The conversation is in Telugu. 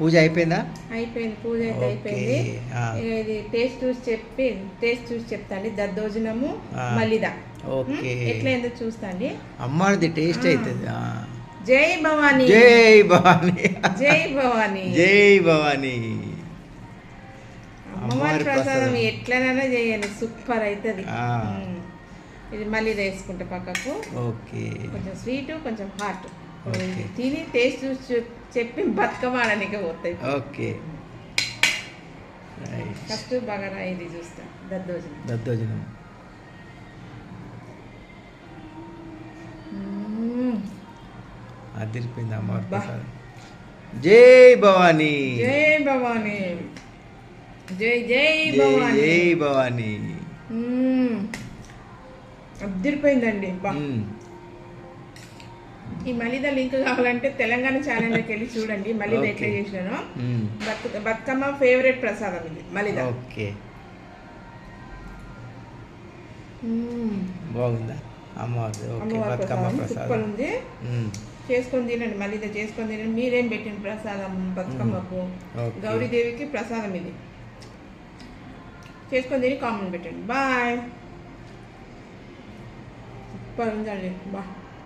పూజ అయిపోయిందా? అయిపోయింది పూజ అయితే. అయిపోయింది. ఇది టేస్ట్ చూసి చెప్పి టేస్ట్ చూసి చెప్తాండి. దద్దోజనము ఆ. మలిద ఓకే. ఎట్లయిందో చూస్తాండి. అమ్మది టేస్ట్ అవుతుంది. జై భవానీ. జై భవానీ. జై భవానీ. జై భవానీ. అమ్మవారి ప్రసాదం. ఎట్లనైనా చేయండి సూపర్ అవుతుంది. ఇది మళ్ళీ వేసుకుంటే పక్కకు. ఓకే. కొంచెం స్వీట్ కొంచెం హాట్. తిని టేస్ట్ చూసి చెప్- చెప్పి బతుకమాడనికి పోతాయి. ఓకే. ఫస్ట్ బాగా ఇది చూస్తా దద్దోజనం. దద్దోజనం. అదిరిపోయింది అమ్మవారి. ప్రసాదం జై భవానీ. జై భవానీ. జై జై భవానీ. జై భవానీ మ్మ్. ఈ మలిద లింక్ కావాలంటే తెలంగాణ ఛానల్లోకి వెళ్ళి చూడండి. మలిద. ఎట్లా చేసినానో. మ్మ్. బతుక బతుకమ్మ ఫేవరెట్ ప్రసాదం ఇది మలిద. ఓకే. బాగుందా? అమ్మవారి ఓకే బతుకమ్మ ప్రసాదం ఉంది. చేసుకొని తినండి మలిద చేసుకొని తినండి. మీరేం పెట్టిన ప్రసాదం బతుకమ్మకు. గౌరీదేవికి ప్రసాదం ఇది. చేసుకొని తిని కామెంట్ పెట్టండి. బాయ్. సూపర్ ఉందండి బా.